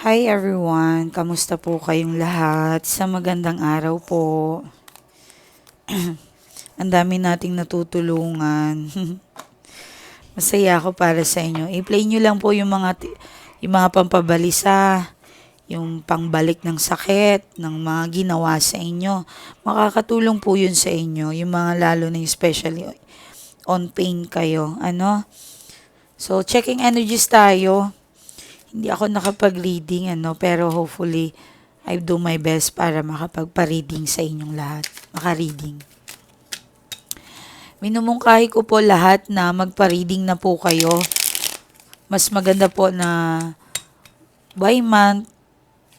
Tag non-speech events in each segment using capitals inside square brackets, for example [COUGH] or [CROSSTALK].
Hi everyone, kamusta po kayong lahat? Sa magandang araw po. [CLEARS THROAT] Ang dami nating natutulungan. [LAUGHS] Masaya ako para sa inyo. I-play nyo lang po yung mga yung mga pampabalisa, yung pangbalik ng sakit, ng mga ginawa sa inyo. Makakatulong po yun sa inyo, yung mga lalo na especially on pain kayo. Ano? So, checking energies tayo hindi ako nakapag-reading, ano, pero hopefully, I do my best para makapagpa-reading sa inyong lahat. Maka-reading. Minumungkahi ko po lahat na magpa-reading na po kayo. Mas maganda po na by month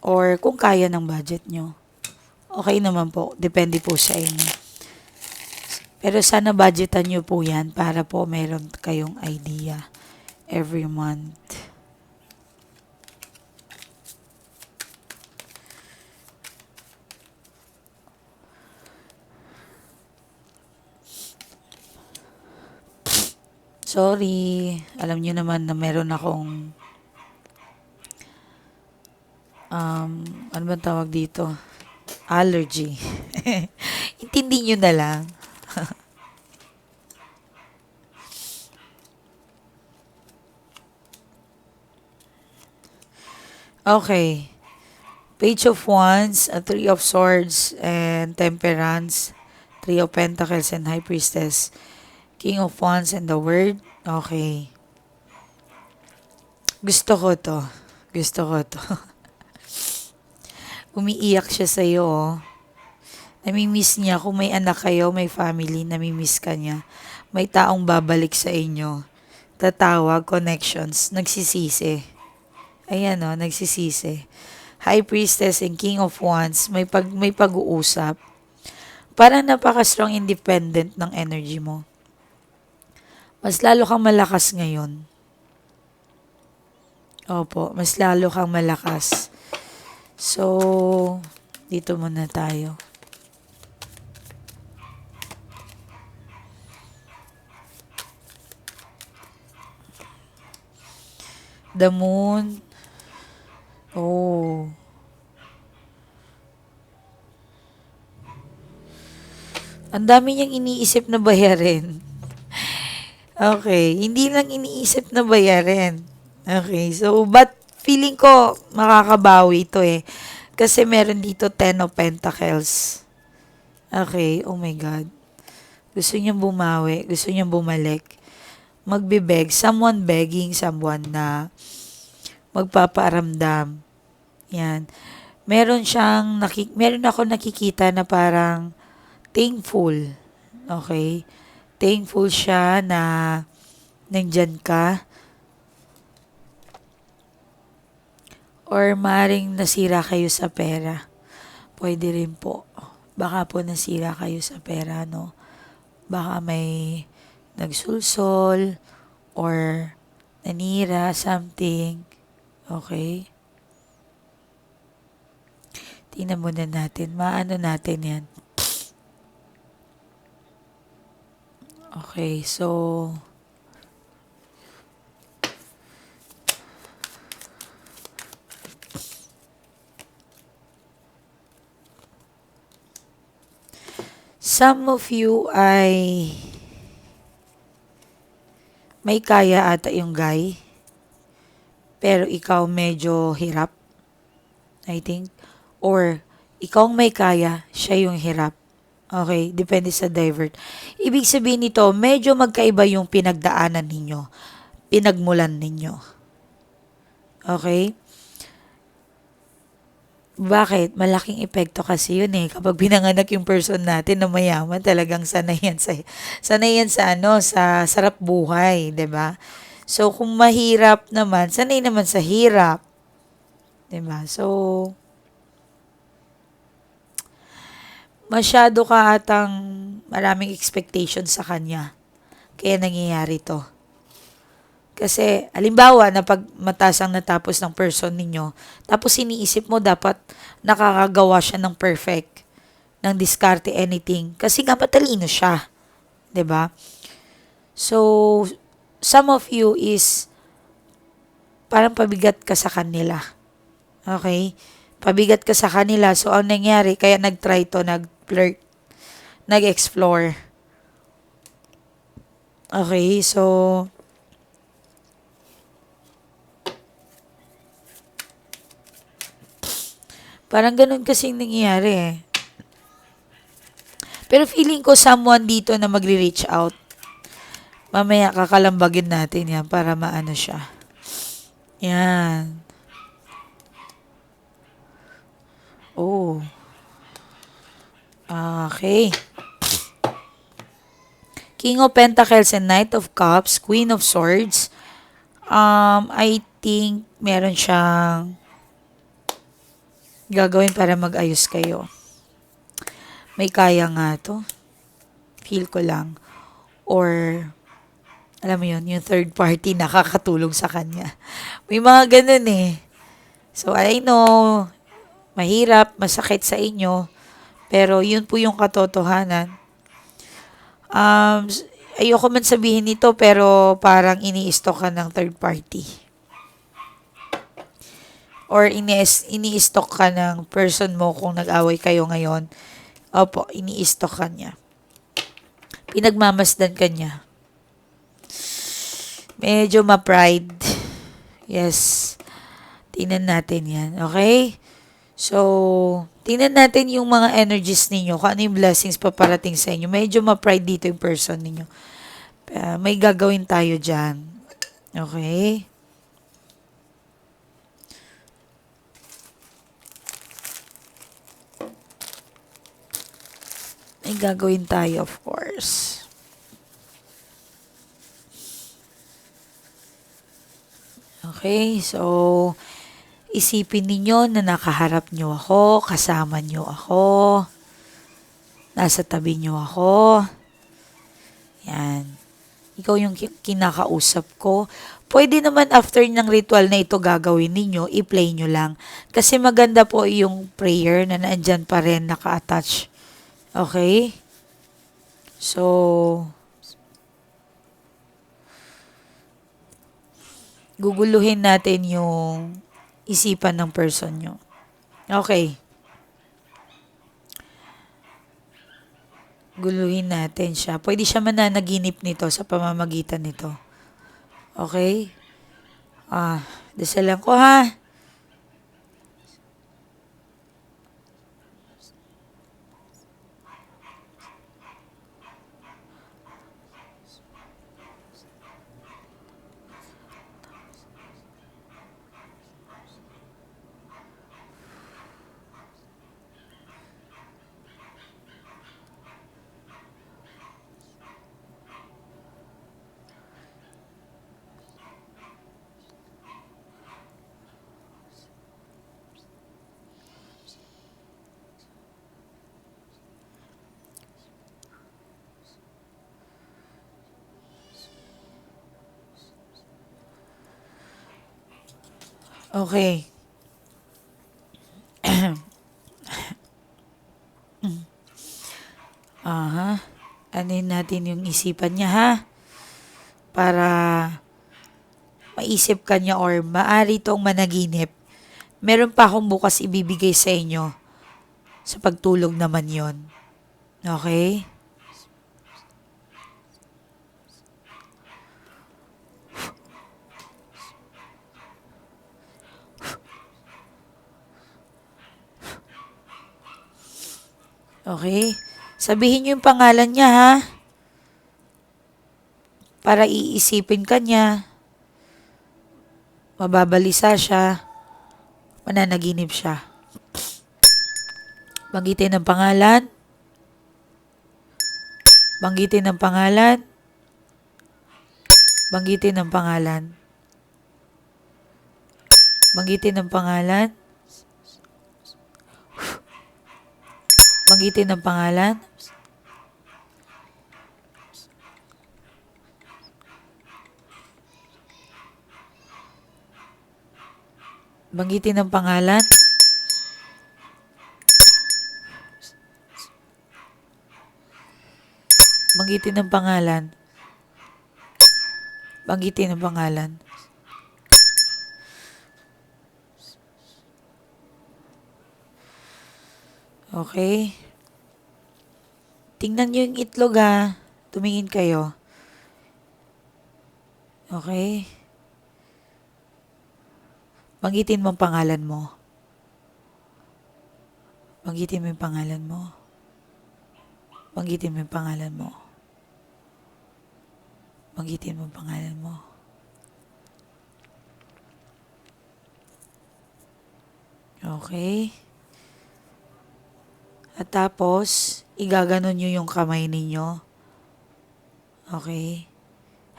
or kung kaya ng budget nyo. Okay naman po. Depende po sa inyo. Pero sana budgetan nyo po yan para po meron kayong idea every month. Sorry. Alam niyo naman na meron akong um, ano ba tawag dito? Allergy. [LAUGHS] Intindi niyo na lang. [LAUGHS] okay. Page of Wands, a Three of Swords, and Temperance, Three of Pentacles, and High Priestess. King of Wands and the Word. Okay. Gusto ko to. Gusto ko to. [LAUGHS] Umiiyak siya sa'yo, oh. Namimiss niya. Kung may anak kayo, may family, namimiss ka niya. May taong babalik sa inyo. Tatawag, connections, nagsisisi. Ayan, oh, nagsisisi. High Priestess and King of Wands, may, pag, may pag-uusap. Parang napaka-strong independent ng energy mo mas lalo kang malakas ngayon. Opo, mas lalo kang malakas. So, dito muna tayo. The moon. Oh. Ang dami niyang iniisip na bayarin. Okay, hindi lang iniisip na bayarin. Okay, so but feeling ko makakabawi ito eh. Kasi meron dito 10 of Pentacles. Okay, oh my God. Gusto niyang bumawi, gusto niyang bumalik. Magbibeg, someone begging someone na magpaparamdam. Yan. Meron siyang, nakik meron ako nakikita na parang thankful. Okay? Thankful siya na nandyan ka. Or maring nasira kayo sa pera. Pwede rin po. Baka po nasira kayo sa pera, no? Baka may nagsulsol or nanira, something. Okay? Tingnan muna natin. Maano natin yan. Okay, so some of you ay may kaya ata yung guy pero ikaw medyo hirap I think. Or ikaw may kaya siya yung hirap Okay, depende sa divert. Ibig sabihin nito, medyo magkaiba yung pinagdaanan ninyo, pinagmulan ninyo. Okay? Bakit? Malaking epekto kasi yun eh. Kapag pinanganak yung person natin na mayaman, talagang sanay yan sa, sanay yan sa ano, sa sarap buhay, ba? So, kung mahirap naman, sanay naman sa hirap. ba? So, masyado ka atang maraming expectation sa kanya. Kaya nangyayari to. Kasi, alimbawa, na pag matas ang natapos ng person ninyo, tapos iniisip mo dapat nakakagawa siya ng perfect, ng diskarte anything. Kasi nga matalino siya. ba So, some of you is parang pabigat ka sa kanila. Okay? Pabigat ka sa kanila. So, ang nangyari, kaya nag-try to, nag-flirt, nag-explore. Okay, so, parang ganun kasing nangyayari eh. Pero feeling ko someone dito na magre-reach out. Mamaya kakalambagin natin yan para maano siya. Yan. Oh. Okay. King of Pentacles and Knight of Cups, Queen of Swords. Um, I think meron siyang gagawin para mag-ayos kayo. May kaya nga to. Feel ko lang. Or, alam mo yun, yung third party [LAUGHS] nakakatulong sa kanya. May mga ganun eh. So, I know, mahirap, masakit sa inyo, pero yun po yung katotohanan. Um, ayoko man sabihin nito, pero parang ini-stock ka ng third party. Or ini- ini-stock ka ng person mo kung nag-away kayo ngayon. Opo, ini-stock ka niya. Pinagmamasdan ka niya. Medyo ma-pride. Yes. Tingnan natin yan. Okay? So, tingnan natin yung mga energies ninyo. Kung ano yung blessings paparating sa inyo. Medyo ma-pride dito yung person ninyo. Uh, may gagawin tayo dyan. Okay? May gagawin tayo, of course. Okay, so isipin ninyo na nakaharap nyo ako, kasama nyo ako, nasa tabi nyo ako. Yan. Ikaw yung ki- kinakausap ko. Pwede naman after ng ritual na ito gagawin ninyo, i-play nyo lang. Kasi maganda po yung prayer na nandyan pa rin naka-attach. Okay? So, guguluhin natin yung isipan ng person nyo. Okay. Guluhin natin siya. Pwede siya mananaginip nito sa pamamagitan nito. Okay? Ah, dasalan ko ha. Okay. Aha. Anin natin yung isipan niya ha. Para maisip ka niya or maari tong managinip. Meron pa akong bukas ibibigay sa inyo. Sa pagtulog naman yon. Okay? Okay? Sabihin niyo yung pangalan niya, ha? Para iisipin ka niya. Mababalisa siya. Mananaginip siya. Banggitin ang pangalan. Banggitin ang pangalan. Banggitin ang pangalan. Banggitin ang pangalan. magitin ng pangalan. Banggitin ng pangalan. Banggitin ng pangalan. Banggitin ng pangalan. Okay? Tingnan nyo yung itlog ha. Tumingin kayo. Okay? Banggitin mo ang pangalan mo. Banggitin mo yung pangalan mo. Banggitin mo yung pangalan mo. Banggitin mo yung pangalan mo. Okay. At tapos, igaganon nyo yung kamay ninyo. Okay.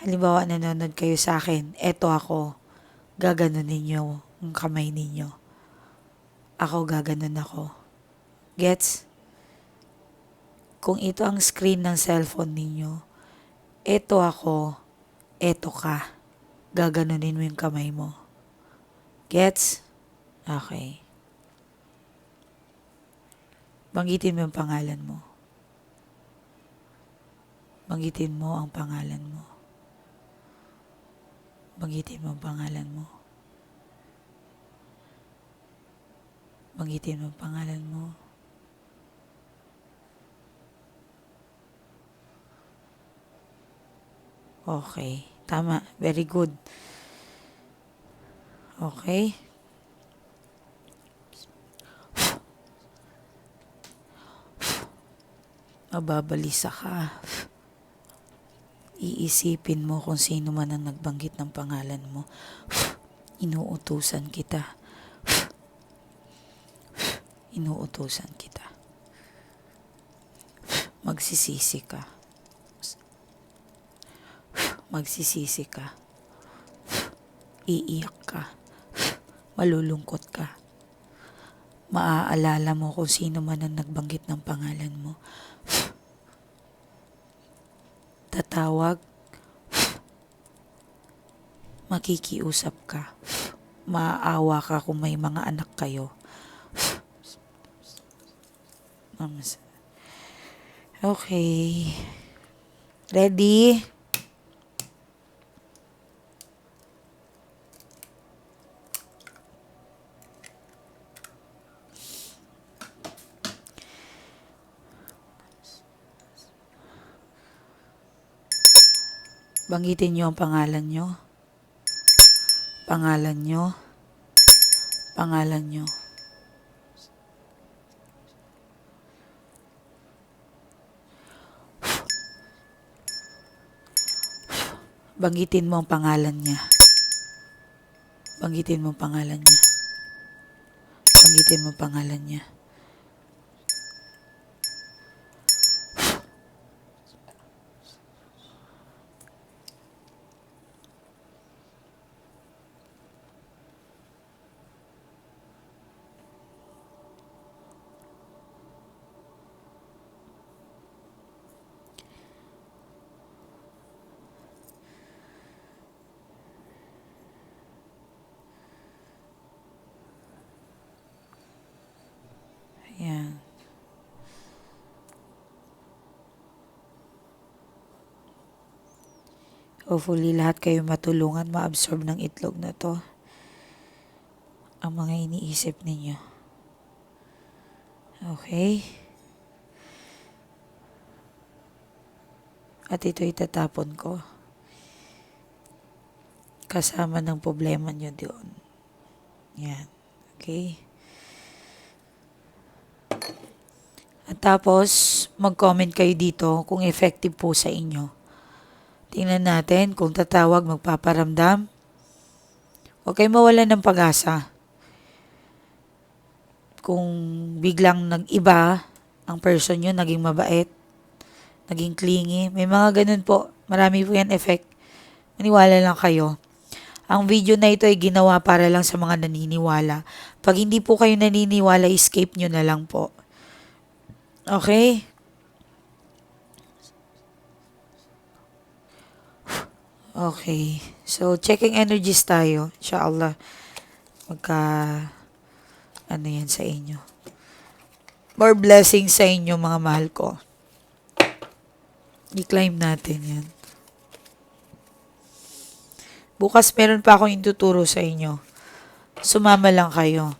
Halimbawa, nanonood kayo sa akin. Eto ako. Gaganon ninyo yung kamay ninyo. Ako gaganon ako. Gets? Kung ito ang screen ng cellphone ninyo, eto ako, eto ka. Gaganunin mo yung kamay mo. Gets? Okay. Banggitin mo yung pangalan mo. Banggitin mo ang pangalan mo. Banggitin mo ang pangalan mo. Banggitin mo ang pangalan mo. Okay. Tama. Very good. Okay. Mababalisa ka. Iisipin mo kung sino man ang nagbanggit ng pangalan mo. Inuutusan kita. Inuutusan kita. Magsisisi ka. Magsisisi ka. Iiyak ka. Malulungkot ka. Maaalala mo kung sino man ang nagbanggit ng pangalan mo. Tatawag. [SIGHS] Makikiusap ka. [SIGHS] Maaawa ka kung may mga anak kayo. [SIGHS] Okay. Ready? Banggitin niyo ang pangalan niyo. Pangalan niyo. Pangalan niyo. Banggitin mo ang pangalan niya. Banggitin mo ang pangalan niya. Banggitin mo ang pangalan niya. Hopefully lahat kayo matulungan ma-absorb ng itlog na to. Ang mga iniisip ninyo. Okay? At ito itatapon ko. Kasama ng problema nyo doon. Yan. Okay? At tapos, mag-comment kayo dito kung effective po sa inyo. Tingnan natin kung tatawag magpaparamdam. Huwag kayo mawalan ng pag-asa. Kung biglang nag-iba ang person nyo, naging mabait, naging clingy, may mga ganun po. Marami po yan effect. Maniwala lang kayo. Ang video na ito ay ginawa para lang sa mga naniniwala. Pag hindi po kayo naniniwala, escape nyo na lang po. Okay? Okay. So, checking energies tayo. Inshallah. Magka, ano yan sa inyo. More blessings sa inyo, mga mahal ko. I-climb natin yan. Bukas meron pa akong ituturo sa inyo. Sumama lang kayo.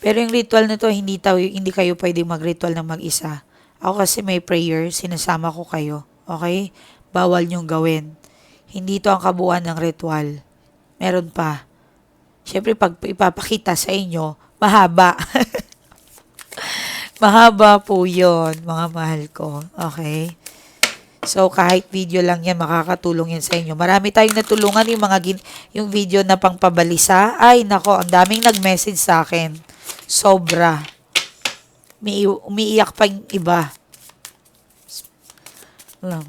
Pero yung ritual na to, hindi, tayo, hindi kayo pwedeng mag-ritual ng mag-isa. Ako kasi may prayer, sinasama ko kayo. Okay? Bawal nyong gawin. Hindi to ang kabuuan ng ritual. Meron pa. Siyempre, pag ipapakita sa inyo, mahaba. [LAUGHS] mahaba po yon mga mahal ko. Okay? So, kahit video lang yan, makakatulong yan sa inyo. Marami tayong natulungan yung mga gin- yung video na pangpabalisa. Ay, nako, ang daming nag-message sa akin. Sobra. Umi umiiyak pa yung iba. Alam,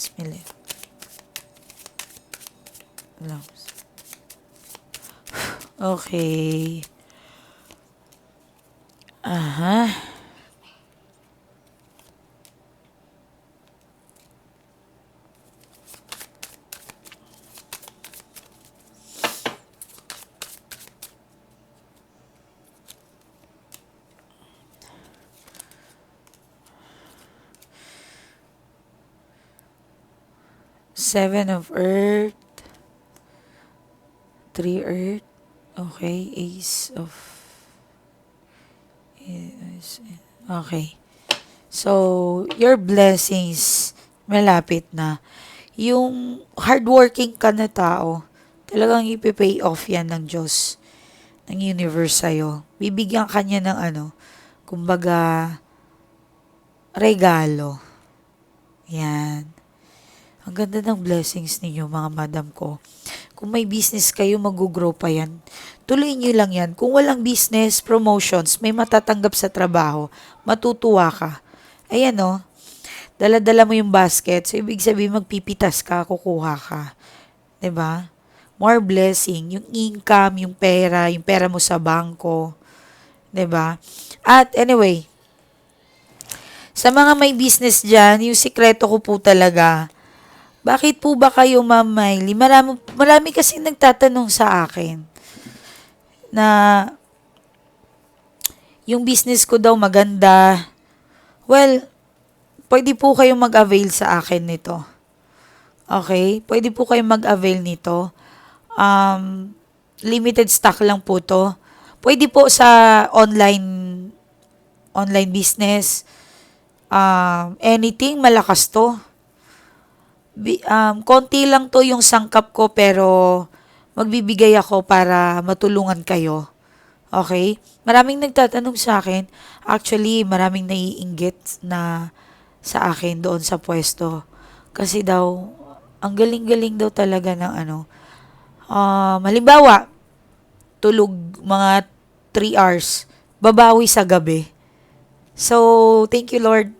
Bismillah. [SIGHS] Alam. Okay. Aha. Seven of Earth. Three Earth. Okay. Ace of... Okay. So, your blessings, malapit na. Yung hardworking ka na tao, talagang ipipay off yan ng Diyos, ng universe sa'yo. Bibigyan ka niya ng ano, kumbaga, regalo. Yan. Ang ganda ng blessings ninyo, mga madam ko. Kung may business kayo, mag-grow pa yan. Tuloy nyo lang yan. Kung walang business, promotions, may matatanggap sa trabaho, matutuwa ka. Ayan o, dala-dala mo yung basket. So, ibig sabihin, magpipitas ka, kukuha ka. ba? More blessing. Yung income, yung pera, yung pera mo sa bangko. ba? At anyway, sa mga may business dyan, yung sikreto ko po talaga, bakit po ba kayo, Ma'am Miley? Marami, marami kasi nagtatanong sa akin na yung business ko daw maganda. Well, pwede po kayong mag-avail sa akin nito. Okay? Pwede po kayong mag-avail nito. Um, limited stock lang po to. Pwede po sa online online business. Um, anything, malakas to um, konti lang to yung sangkap ko pero magbibigay ako para matulungan kayo. Okay? Maraming nagtatanong sa akin. Actually, maraming naiinggit na sa akin doon sa pwesto. Kasi daw, ang galing-galing daw talaga ng ano. Um, halimbawa, tulog mga 3 hours, babawi sa gabi. So, thank you Lord.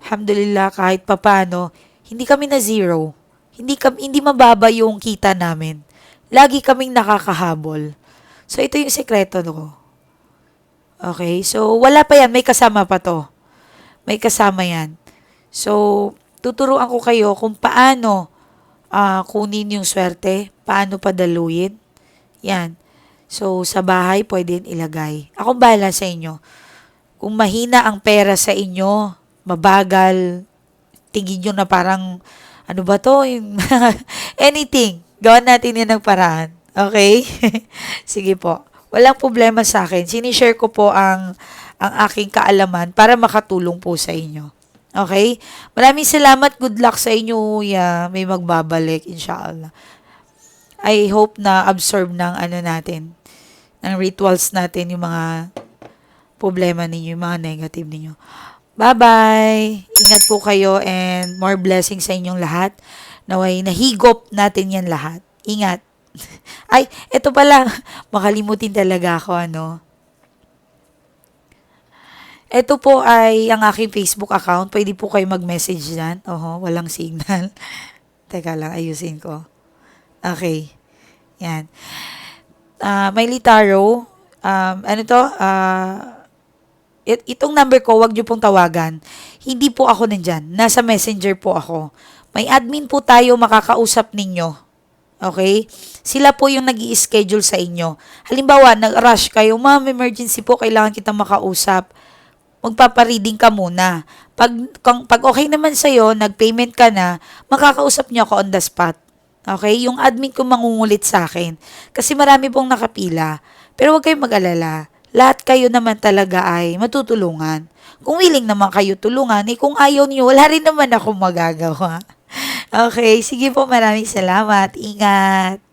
Alhamdulillah, kahit papano, hindi kami na zero. Hindi, kami, hindi mababa yung kita namin. Lagi kaming nakakahabol. So, ito yung sekreto ko. Okay? So, wala pa yan. May kasama pa to. May kasama yan. So, tuturuan ko kayo kung paano ah, kunin yung swerte, paano padaluyin. Yan. So, sa bahay, pwede ilagay. Ako bahala sa inyo. Kung mahina ang pera sa inyo, mabagal, tingin nyo na parang, ano ba to? [LAUGHS] Anything. Gawan natin yan ng paraan. Okay? [LAUGHS] Sige po. Walang problema sa akin. Sinishare ko po ang, ang aking kaalaman para makatulong po sa inyo. Okay? Maraming salamat. Good luck sa inyo. Yeah, may magbabalik, inshallah. I hope na absorb ng ano natin, ng rituals natin, yung mga problema ninyo, yung mga negative ninyo. Bye-bye! Ingat po kayo and more blessings sa inyong lahat. Naway nahigop natin yan lahat. Ingat! [LAUGHS] Ay, eto pala, [LAUGHS] makalimutin talaga ako, ano. Ito po ay ang aking Facebook account. Pwede po kayo mag-message dyan. Oho, walang signal. [LAUGHS] Teka lang, ayusin ko. Okay. Yan. Uh, may litaro. Um, ano to? Uh, it, itong number ko, wag niyo pong tawagan. Hindi po ako nandyan. Nasa messenger po ako. May admin po tayo makakausap ninyo. Okay? Sila po yung nag schedule sa inyo. Halimbawa, nag-rush kayo, ma'am, emergency po, kailangan kita makausap. Magpapareading ka muna. Pag, kung, pag okay naman sa'yo, nag-payment ka na, makakausap niyo ako on the spot. Okay? Yung admin ko mangungulit sa akin. Kasi marami pong nakapila. Pero huwag kayong mag-alala. Lahat kayo naman talaga ay matutulungan. Kung willing naman kayo tulungan, eh kung ayaw niyo, wala rin naman ako magagawa. [LAUGHS] Okay, sige po, maraming salamat. Ingat.